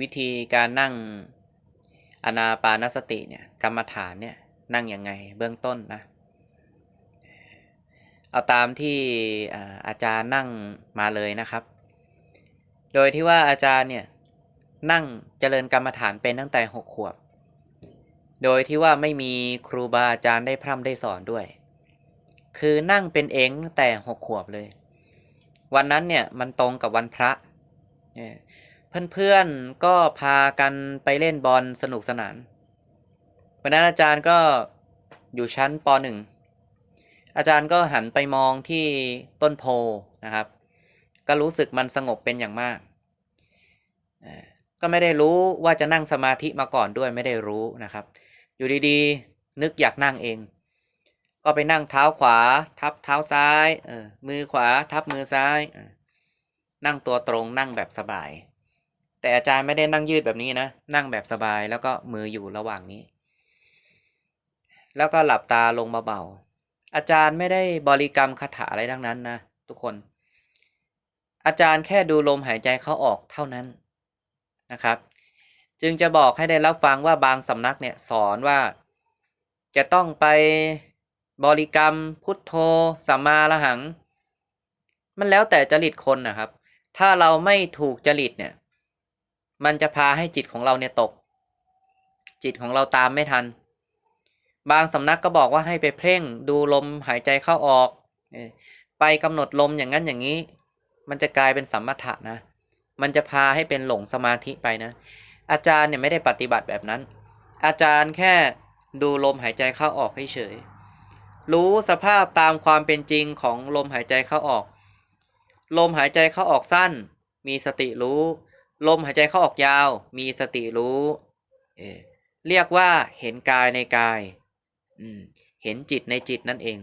วิธีการนั่งอนาปานสติเนี่ยกรรมฐานเนี่ยนั่งยังไงเบื้องต้นนะ เอาตามที่อาอาจารย์นั่งมาเลยนะครับ โดยที่ว่าอาจารย์เนี่ยนั่งเจริญกรรมฐานเป็นตั้งแต่หกขวบ โดยที่ว่าไม่มีครูบาอาจารย์ได้พร่ำได้สอนด้วย คือนั่งเป็นเองตั้งแต่หกขวบเลย วันนั้นเนี่ยมันตรงกับวันพระ เพื่อนๆก็พากันไปเล่นบอลสนุกสนานวันนั้นอาจารย์ก็อยู่ชั้นปหนึ่งอาจารย์ก็หันไปมองที่ต้นโพนะครับ ก็รู้สึกมันสงบเป็นอย่างมาก ก็ไม่ได้รู้ว่าจะนั่งสมาธิมาก่อนด้วยไม่ได้รู้นะครับ อยู่ดีๆ นึกอยากนั่งเอง ก็ไปนั่งเท้าขวา ทับเท้าซ้าย มือขวาทับมือซ้าย นั่งตัวตรงนั่งแบบสบาย แต่อาจารย์ไม่ได้นั่งยืดแบบนี้นะ นั่งแบบสบายแล้วก็มืออยู่ระหว่างนี้ แล้วก็หลับตาลงเบาๆอาจารย์ไม่ได้บริกรรมคาถาอะไรทั้งนั้นนะทุกคน อาจารย์แค่ดูลมหายใจเขาออกเท่านั้นนะครับ จึงจะบอกให้ได้รับฟังว่าบางสำนักเนี่ยสอนว่าจะต้องไปบริกรรมพุทโธสัมมาละหัง มันแล้วแต่จริตคนนะครับ ถ้าเราไม่ถูกจริตเนี่ย มันจะพาให้จิตของเราเนี่ยตก จิตของเราตามไม่ทัน บางสำนักก็บอกว่าให้ไปเพ่งดูลมหายใจเข้าออก ไปกำหนดลมอย่างนั้นอย่างนี้ มันจะกลายเป็นสัมมถะนะ มันจะพาให้เป็นหลงสมาธิไปนะ อาจารย์เนี่ยไม่ได้ปฏิบัติแบบนั้น อาจารย์แค่ดูลมหายใจเข้าออกเฉยรู้สภาพตามความเป็นจริงของลมหายใจเข้าออก ลมหายใจเข้าออกสั้น มีสติรู้ ลมหายใจเข้าออกยาว มีสติรู้เเรียกว่าเห็นกายในกาย เห็นจิตในจิตนั่นเอง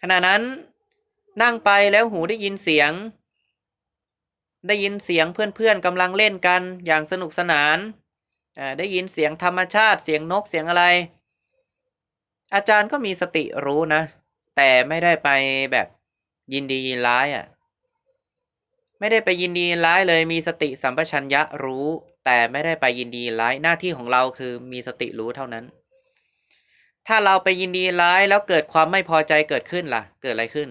ขณะนั้นนั่งไปแล้วหูได้ยินเสียง ได้ยินเสียงเพื่อนๆกำลังเล่นกันอย่างสนุกสนาน ได้ยินเสียงธรรมชาติเสียงนกเสียงอะไร อาจารย์ก็มีสติรู้นะ แต่ไม่ได้ไปแบบยินดียินร้ายอะ ไม่ได้ไปยินดีร้ายเลยมีสติสัมปชัญญะรู้ แต่ไม่ได้ไปยินดีร้ายหน้าที่ของเราคือมีสติรู้เท่านั้น ถ้าเราไปยินดีร้ายแล้วเกิดความไม่พอใจเกิดขึ้นล่ะ เกิดอะไรขึ้น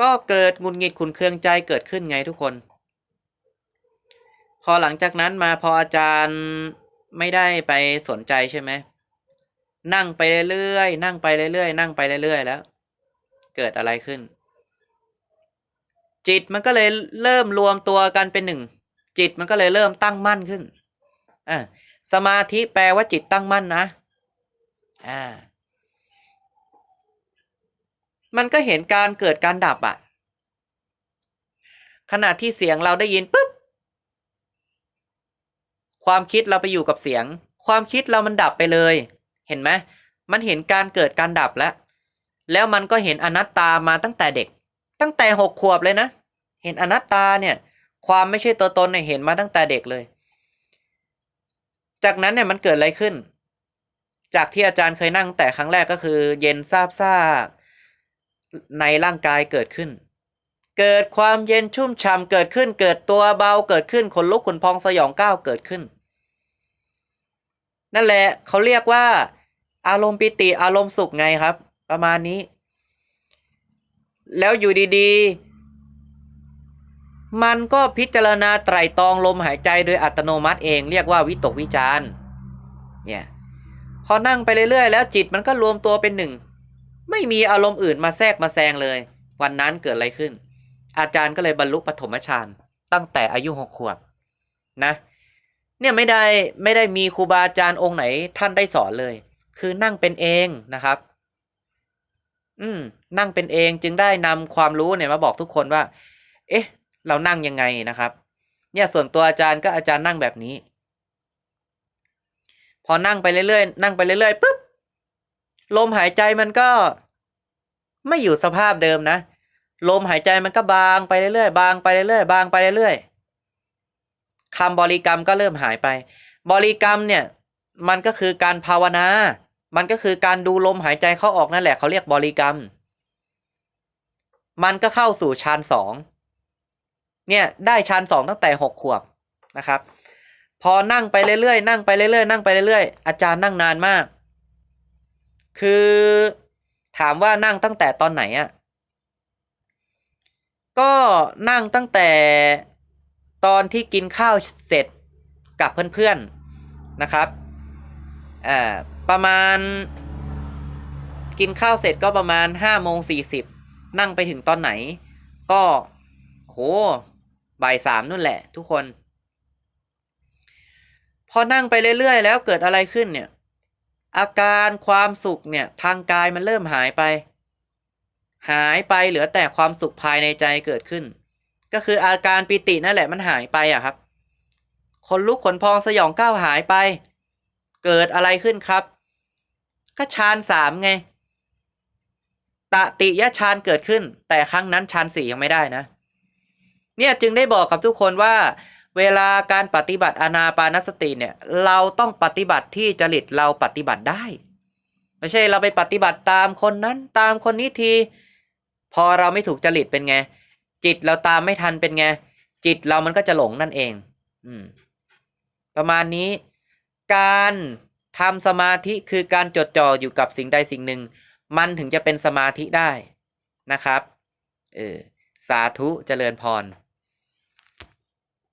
ก็เกิดงุดหงิดขุนเคืองใจเกิดขึ้นไงทุกคน พอหลังจากนั้นมาพออาจารย์ไม่ได้ไปสนใจใช่ไหมนั่งไปเรื่อยๆนั่งไปเรื่อยๆนั่งไปเรื่อยๆแล้ว เกิดอะไรขึ้น จิตมันก็เลยเริ่มรวมตัวกันเป็นหนึ่ง จิตมันก็เลยเริ่มตั้งมั่นขึ้นอ่าสมาธิแปลว่าจิตตั้งมั่นนะอ่ามันก็เห็นการเกิดการดับอะขณะที่เสียงเราได้ยินปุ๊บความคิดเราไปอยู่กับเสียง ความคิดเรามันดับไปเลย เห็นไหมมันเห็นการเกิดการดับแล้ว แล้วมันก็เห็นอนัตตามาตั้งแต่เด็ก ตั้งแต่หกขวบเลยนะ เห็นอนัตตาเนี่ย ความไม่ใช่ตัวตนเนี่ยเห็นมาตั้งแต่เด็กเลย จากนั้นเนี่ยมันเกิดอะไรขึ้น จากที่อาจารย์เคยนั่งแต่ครั้งแรกก็คือ เย็นซาบซ่าในร่างกายเกิดขึ้น เกิดความเย็นชุ่มฉ่ำเกิดขึ้น เกิดตัวเบาเกิดขึ้นขนลุกขนพองสยองก้าวเกิดขึ้น นั่นแหละเขาเรียกว่า อารมณ์ปิติอารมณ์สุขไงครับ ประมาณนี้ แล้วอยู่ดีๆ มันก็พิจารณาไตรตรองลมหายใจโดยอัตโนมัติเองเรียกว่าวิตกวิจาร์เนี่ยพอนั่งไปเรื่อยๆ แล้วจิตมันก็รวมตัวเป็นหนึ่ง ไม่มีอารมณ์อื่นมาแทรกมาแซงเลย วันนั้นเกิดอะไรขึ้น อาจารย์ก็เลยบรรลุปฐมฌานตั้งแต่อายุหกขวบนะเนี่ยไม่ได้ไม่ได้มีครูบาอาจารย์องค์ไหนท่านได้สอนเลย คือนั่งเป็นเองนะครับ อืม นั่งเป็นเองจึงได้นำความรู้เนี่ยมาบอกทุกคนว่า เอ๊ะ เรานั่งยังไงนะครับ เนี่ยส่วนตัวอาจารย์ก็อาจารย์นั่งแบบนี้ พอนั่งไปเรื่อยๆนั่งไปเรื่อยๆปุ๊บลมหายใจมันก็ ไม่อยู่สภาพเดิมนะลมหายใจมันก็บางไปเรื่อยๆบางไปเรื่อยๆบางไปเรื่อยๆคำบริกรรมก็เริ่มหายไป บริกรรมเนี่ย มันก็คือการภาวนา มันก็คือการดูลมหายใจเข้าออกนั่นแหละเขาเรียกบริกรรม มันก็เข้าสู่ฌานสองเนี่ยได้ฌานสองตั้งแต่หกขวบนะครับ พอนั่งไปเรื่อยๆนั่งไปเรื่อยๆนั่งไปเรื่อยๆอาจารย์นั่งนานมาก คือถามว่านั่งตั้งแต่ตอนไหนอะ่ะก็นั่งตั้งแต่ตอนที่กินข้าวเสร็จกับเพื่อนๆนะครับอ่า ประมาณ กินข้าวเสร็จก็ประมาณห้าโมงสี่สิบนั่งไปถึงตอนไหน ก็โหบ่ายสามนู่นแหละ ทุกคน พอนั่งไปเรื่อยๆ แล้วเกิดอะไรขึ้นเนี่ย อาการความสุขเนี่ย ทางกายมันเริ่มหายไป หายไปเหลือแต่ความสุขภายในใจเกิดขึ้น ก็คืออาการปิตินั่นแหละมันหายไปอะครับ คนลุกขนพองสยองก้าวหายไป เกิดอะไรขึ้นครับ ก็ฌานสามไง ตติยฌานเกิดขึ้น แต่ครั้งนั้นฌานสี่ยังไม่ได้นะ เนี่ยจึงได้บอกกับทุกคนว่า เวลาการปฏิบัติอนาปานสติเนี่ย เราต้องปฏิบัติที่จริตเราปฏิบัติได้ ไม่ใช่เราไปปฏิบัติตามคนนั้นตามคนนี้ที พอเราไม่ถูกจริตเป็นไง จิตเราตามไม่ทันเป็นไง จิตเรามันก็จะหลงนั่นเอง อืม ประมาณนี้การ ทำสมาธิคือการจดจ่ออยู่กับสิ่งใดสิ่งหนึ่ง มันถึงจะเป็นสมาธิได้นะครับ เออ สาธุเจริญพร